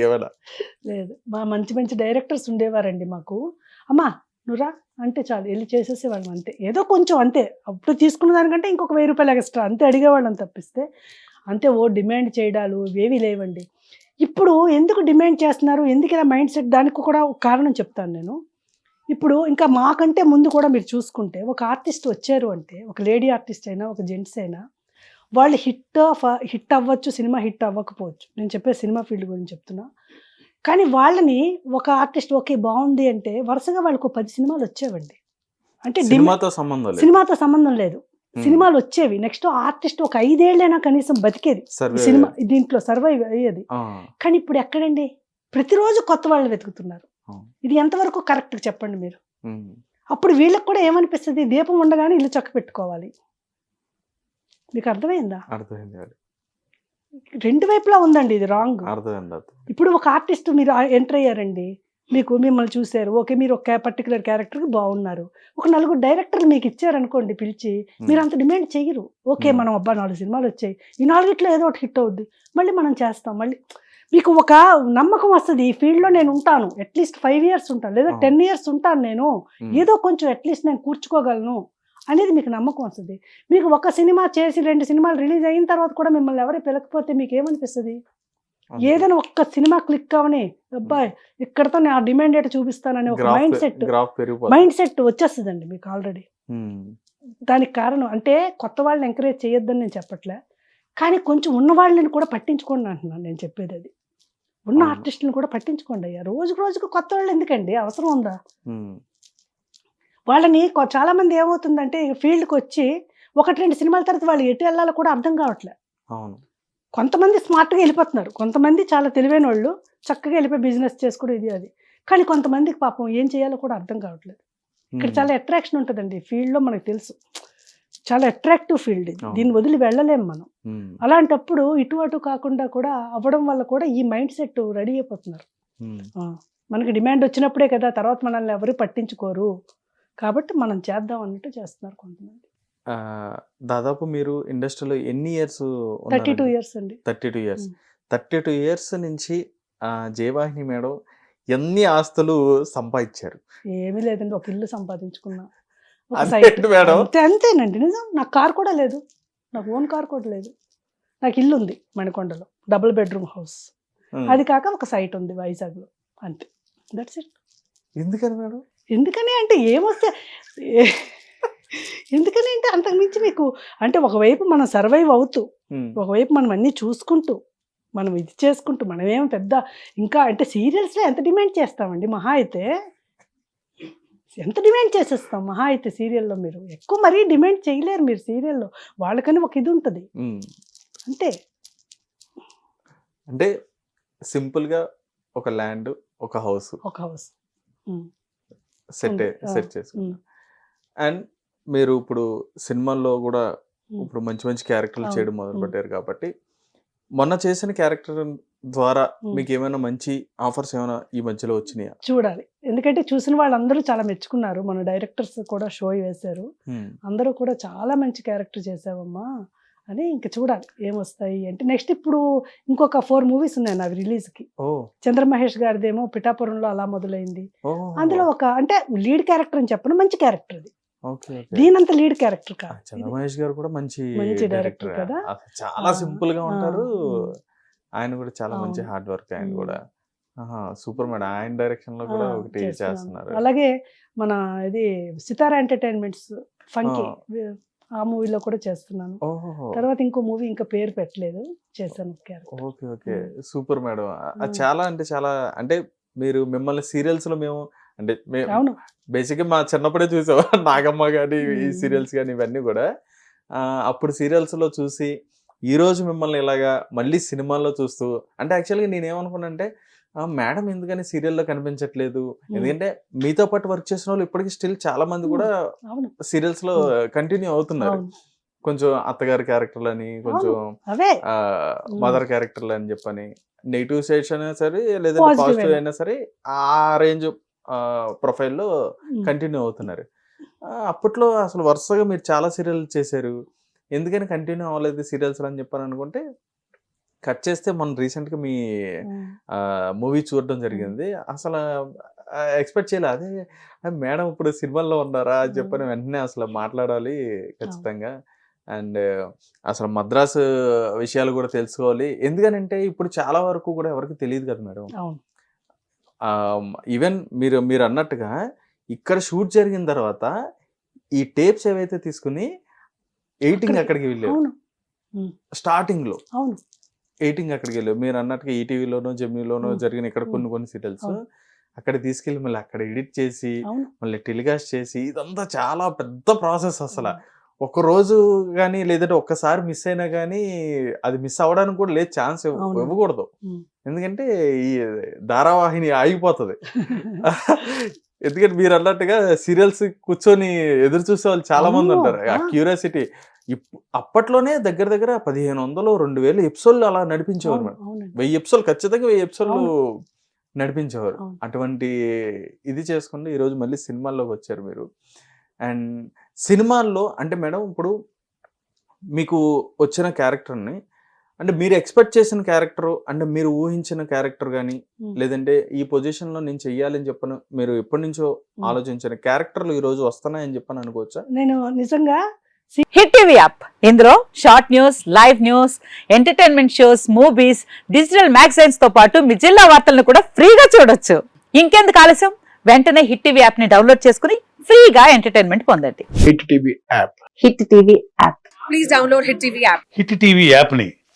ఏమైనా లేదు. మా మంచి మంచి డైరెక్టర్స్ ఉండేవారండి మాకు. అమ్మా నువ్వురా అంటే చాలు. వెళ్ళి చేసేసేవాళ్ళం అంతే. ఏదో కొంచెం అంతే. అప్పుడు తీసుకున్న దానికంటే ఇంకొక వెయ్యి రూపాయలు ఎక్స్ట్రా. అంతే అడిగేవాళ్ళం తప్పిస్తే. అంతే ఓ డిమాండ్ చేయడాలు ఇవేవి లేవండి. ఇప్పుడు ఎందుకు డిమాండ్ చేస్తున్నారు? ఎందుకు ఇలా మైండ్ సెట్? దానికి కూడా ఒక కారణం చెప్తాను నేను. ఇప్పుడు ఇంకా మాకంటే ముందు కూడా మీరు చూసుకుంటే ఒక ఆర్టిస్ట్ వచ్చారు అంటే ఒక లేడీ ఆర్టిస్ట్ అయినా ఒక జెంట్స్ అయినా వాళ్ళు హిట్ హిట్ అవ్వచ్చు సినిమా హిట్ అవ్వకపోవచ్చు. నేను చెప్పే సినిమా ఫీల్డ్ గురించి చెప్తున్నా. కానీ వాళ్ళని ఒక ఆర్టిస్ట్ ఓకే బాగుంది అంటే వరుసగా వాళ్ళకు పది సినిమాలు వచ్చేవండి. అంటే సినిమాతో సంబంధం లేదు. సినిమాతో సంబంధం లేదు. సినిమాలు వచ్చేవి. నెక్స్ట్ ఆర్టిస్ట్ ఒక ఐదేళ్ళైనా కనీసం బతికేది. సినిమా దీంట్లో సర్వైవ్ అయ్యేది. కానీ ఇప్పుడు ఎక్కడండి? ప్రతిరోజు కొత్త వాళ్ళు వెతుకుతున్నారు. ఇది ఎంతవరకు కరెక్ట్ చెప్పండి మీరు. అప్పుడు వీళ్ళకి కూడా ఏమనిపిస్తుంది? దీపం ఉండగానే ఇల్లు చక్క పెట్టుకోవాలి మీకు అర్థమైందా? అర్థమైంది. రెండు వైపులా ఉందండి ఇది రాంగ్. అర్థమైంది అర్థం ఇప్పుడు ఒక ఆర్టిస్ట్ మీరు ఎంటర్ అయ్యారండి. మీకు మిమ్మల్ని చూశారు. ఓకే మీరు ఒక పర్టికులర్ క్యారెక్టర్కి బాగున్నారు. ఒక నలుగురు డైరెక్టర్లు మీకు ఇచ్చారనుకోండి పిలిచి మీరు అంత డిమాండ్ చెయ్యరు ఓకే. మనం అబ్బా నాలుగు సినిమాలు వచ్చాయి. ఈ నాలుగిట్లో ఏదో ఒకటి హిట్ అవుద్ది. మళ్ళీ మనం చేస్తాం. మళ్ళీ మీకు ఒక నమ్మకం వస్తుంది. ఈ ఫీల్డ్లో నేను ఉంటాను. అట్లీస్ట్ ఫైవ్ ఇయర్స్ ఉంటాను. లేదా. టెన్ ఇయర్స్ ఉంటాను నేను. ఏదో కొంచెం అట్లీస్ట్ నేను కూర్చుకోగలను. అనేది మీకు నమ్మకం వస్తుంది. మీకు ఒక సినిమా చేసి రెండు సినిమాలు రిలీజ్ అయిన తర్వాత కూడా మిమ్మల్ని ఎవరు పిలకపోతే మీకు ఏమనిపిస్తుంది. ఏదైనా ఒక్క సినిమా క్లిక్ అవని అబ్బాయి ఇక్కడతో నేను ఆ డిమాండ్ ఏంటో చూపిస్తానని ఒక మైండ్ సెట్ మైండ్ సెట్ వచ్చేస్తుందండి మీకు ఆల్రెడీ. దానికి కారణం అంటే కొత్త వాళ్ళని ఎంకరేజ్ చేయొద్దని నేను చెప్పట్లే. కానీ కొంచెం ఉన్న వాళ్ళని కూడా పట్టించుకోండి అంటున్నాను నేను చెప్పేది అది. ఉన్న. ఆర్టిస్టులను కూడా పట్టించుకోండి అయ్యా. రోజుకు రోజుకు కొత్త వాళ్ళు ఎందుకండి? అవసరం ఉందా. వాళ్ళని కొ- చాలా మంది ఏమవుతుందంటే ఫీల్డ్కి వచ్చి ఒకటి రెండు సినిమాల తర్వాత వాళ్ళు ఎటు వెళ్ళాలో కూడా అర్థం కావట్లే. అవును. కొంతమంది స్మార్ట్గా వెళ్ళిపోతున్నారు. కొంతమంది చాలా తెలివైన వాళ్ళు చక్కగా వెళ్ళిపోయి బిజినెస్ చేసుకోవడం ఇది అది. కానీ కొంతమందికి పాపం ఏం చేయాలో కూడా అర్థం కావట్లేదు. ఇక్కడ. చాలా అట్రాక్షన్ ఉంటుందండి. ఈ ఫీల్డ్లో మనకు తెలుసు. చాలా అట్రాక్టివ్ ఫీల్డ్ ఇది. దీన్ని వదిలి వెళ్ళలేం మనం. అలాంటప్పుడు ఇటు అటు కాకుండా కూడా అవ్వడం వల్ల కూడా ఈ మైండ్ సెట్ రెడీ అయిపోతున్నారు. మనకి డిమాండ్ వచ్చినప్పుడే కదా తర్వాత మనల్ని ఎవరు పట్టించుకోరు. కాబట్టి మనం చేద్దాం అన్నట్టు చేస్తున్నారు కొంతమంది. దాదాపు మీరు ఇండస్ట్రీలో ఎన్ని ఇయర్స్ థర్టీ టూ ఇయర్స్ అండి. Thirty two years. Thirty two years నుంచి జయవాహిని మేడం ఎన్ని ఆస్తులు సంపాదించారు? ఏమీ లేదండి ఒక ఇల్లు సంపాదించుకున్నా. మేడం? అంతే అంతేనండి నిజం. నాకు కార్ కూడా లేదు. నాకు ఓన్ కార్ కూడా లేదు. నాకు ఇల్లు ఉంది మణికొండలో డబుల్ బెడ్రూమ్ హౌస్. అది కాక ఒక సైట్ ఉంది వైజాగ్లో. అంతే. దట్స్ ఇట్ ఎందుకని మేడం? ఎందుకని అంటే ఏమొస్తే ఎందుకని అంటే అంతకుమించి మీకు అంటే ఒకవైపు మనం సర్వైవ్ అవుతూ. ఒకవైపు మనం అన్నీ చూసుకుంటూ మనం ఇది చేసుకుంటూ మనం ఏం పెద్ద ఇంకా అంటే సీరియల్స్లో ఎంత డిమాండ్ చేస్తామండి మహా అయితే? ఎంత డిమాండ్ చేసేస్తాం మహా అయితే సీరియల్లో మీరు? ఎక్కువ మరీ డిమాండ్ చేయలేరు మీరు సీరియల్లో. వాళ్ళకని ఒక ఇది ఉంటుంది. అంతే. అంటే సింపుల్గా ఒక ల్యాండ్ ఒక హౌస్. ఒక హౌస్. సెట్ సెట్ చేసుకున్నారు అండ్ మీరు ఇప్పుడు సినిమాల్లో కూడా. ఇప్పుడు మంచి మంచి క్యారెక్టర్లు. చేయడం మొదలు ఉమ్. పెట్టారు కాబట్టి మొన్న చేసిన క్యారెక్టర్ ద్వారా. మీకు ఏమైనా మంచి ఆఫర్స్ ఏమైనా ఈ మధ్యలో వచ్చినాయా చూడాలి ఎందుకంటే చూసిన వాళ్ళందరూ చాలా మెచ్చుకున్నారు మన డైరెక్టర్స్ కూడా షో వేశారు. అందరూ కూడా చాలా మంచి క్యారెక్టర్ చేసావమ్మా అని ఇంకా చూడాలి ఏమొస్తాయి అంటే నెక్స్ట్ ఇప్పుడు ఇంకొక ఫోర్ మూవీస్ ఉన్నాయి నావి రిలీజ్కి చంద్రమహేష్ గారిదేమో పిఠాపురంలో అలా మొదలైంది అందులో ఒక అంటే లీడ్ క్యారెక్టర్ అని చెప్పను మంచి క్యారెక్టర్ అది దీనంత లీడ్ క్యారెక్టర్ కాదు. చంద్రమహేష్ గారు కూడా మంచి మంచి డైరెక్టర్ కదా? చాలా సింపుల్గా ఉంటారు. ఆయన కూడా చాలా మంచి. హార్డ్ వర్క్ ఆయన. కూడా సూపర్ మేడం ఆయన డైరెక్షన్లో కూడా ఒకటి. చేస్తున్నారు అలాగే మన ఇది సితారా ఎంటర్టైన్మెంట్స్ ఫంకీ ఆ మూవీలో కూడా చేస్తున్నాను. తర్వాత ఇంకో మూవీ ఇంకా పేరు పెట్టలేదు చేశాను ఓకే ఓకే. Super madam. చాలా అంటే చాలా అంటే మీరు మిమ్మల్ని సీరియల్స్లో మేము అంటే అవును. బేసిక్గా మా చిన్నప్పుడే చూసాం నాగమ్మ కానీ ఈ. సీరియల్స్ కానీ ఇవన్నీ కూడా. అప్పుడు సీరియల్స్లో చూసి ఈ రోజు మిమ్మల్ని ఇలాగా మళ్ళీ సినిమాల్లో చూస్తూ అంటే యాక్చువల్గా నేను ఏమనుకున్నానంటే మేడం ఎందుకని సీరియల్లో కనిపించట్లేదు? ఎందుకంటే మీతో పాటు వర్క్ చేసిన వాళ్ళు ఇప్పటికీ స్టిల్ చాలా మంది కూడా సీరియల్స్లో కంటిన్యూ అవుతున్నారు. కొంచెం అత్తగారి క్యారెక్టర్లు అని కొంచెం మదర్ క్యారెక్టర్లు అని చెప్పని నెగిటివ్ సైడ్స్ అయినా సరే లేదంటే పాజిటివ్ అయినా. సరే ఆ రేంజ్ ప్రొఫైల్లో. కంటిన్యూ అవుతున్నారు. అప్పట్లో అసలు వరుసగా మీరు చాలా సీరియల్ చేశారు. ఎందుకని కంటిన్యూ అవ్వలేదు సీరియల్స్ అని చెప్పని అనుకుంటే కట్ చేస్తే మొన్న రీసెంట్గా మీ మూవీ చూడడం జరిగింది. అసలు ఎక్స్పెక్ట్ చేయలే. అదే మేడం ఇప్పుడు సినిమాల్లో ఉన్నారా? అని చెప్పని వెంటనే అసలు మాట్లాడాలి ఖచ్చితంగా. అండ్ అసలు మద్రాసు విషయాలు కూడా తెలుసుకోవాలి. ఎందుకనంటే ఇప్పుడు చాలా వరకు కూడా ఎవరికి తెలియదు కదా మేడం. ఈవెన్ మీరు మీరు అన్నట్టుగా ఇక్కడ షూట్ జరిగిన తర్వాత ఈ టేప్స్ ఏవైతే తీసుకుని ఎయిటింగ్ అక్కడికి- వెళ్ళారు. అవును. స్టార్టింగ్లో అవును. ఎయిటింగ్ అక్కడికి వెళ్ళారు మీరు అన్నట్టుగా ఈటీవీలోనో జెమినీలోనో. జరిగిన ఇక్కడ. కొన్ని కొన్ని సీరియల్స్. అక్కడ తీసుకెళ్ళి మళ్ళీ అక్కడ ఎడిట్ చేసి మళ్ళీ టెలికాస్ట్ చేసి ఇదంతా చాలా పెద్ద ప్రాసెస్ అసలు ఒక రోజు కానీ లేదంటే ఒక్కసారి మిస్ అయినా కానీ అది మిస్ అవ్వడానికి కూడా లేదు ఛాన్స్. ఇవ్వకూడదు. ఎందుకంటే ఈ ధారావాహిని ఆగిపోతుంది ఎందుకంటే మీరు అన్నట్టుగా సీరియల్స్ కూర్చొని ఎదురు చూసే వాళ్ళు చాలా మంది. ఉంటారు ఆ. క్యూరియాసిటీ అప్పట్లోనే దగ్గర దగ్గర పదిహేను వందలు రెండు వేలు ఎపిసోడ్లు అలా నడిపించేవారు మేడం వెయ్యి ఎపిసోడ్ ఖచ్చితంగా వెయ్యి ఎపిసోడ్లు నడిపించేవారు. అటువంటి ఇది చేసుకుంటూ ఈరోజు మళ్ళీ సినిమాల్లోకి వచ్చారు మీరు అండ్ సినిమాల్లో అంటే మేడం ఇప్పుడు మీకు వచ్చిన క్యారెక్టర్ని అంటే మీరు ఎక్స్పెక్ట్ చేసిన క్యారెక్టర్ అంటే మీరు ఊహించిన క్యారెక్టర్ కానీ ఉమ్. లేదంటే ఈ పొజిషన్లో నేను చెయ్యాలని చెప్పను మీరు ఎప్పటి నుంచో ఆలోచించిన క్యారెక్టర్లు ఈ రోజు వస్తున్నాయని చెప్పని అనుకోవచ్చా? నేను నిజంగా హిట్ టీవీ యాప్ ఇందులో short news live news entertainment shows movies digital మ్యాగజైన్స్తో పాటు మీ జిల్లా వార్తలను కూడా ఫ్రీగా చూడొచ్చు. ఇంకెందుకు ఆలస్యం? వెంటనే హిట్ టీవీ యాప్ని డౌన్లోడ్ చేసుకుని ఫ్రీగా ఎంటర్టైన్మెంట్ పొందండి. Hit TV app Hit TV app please download Hit TV app. Hit TV యాప్ని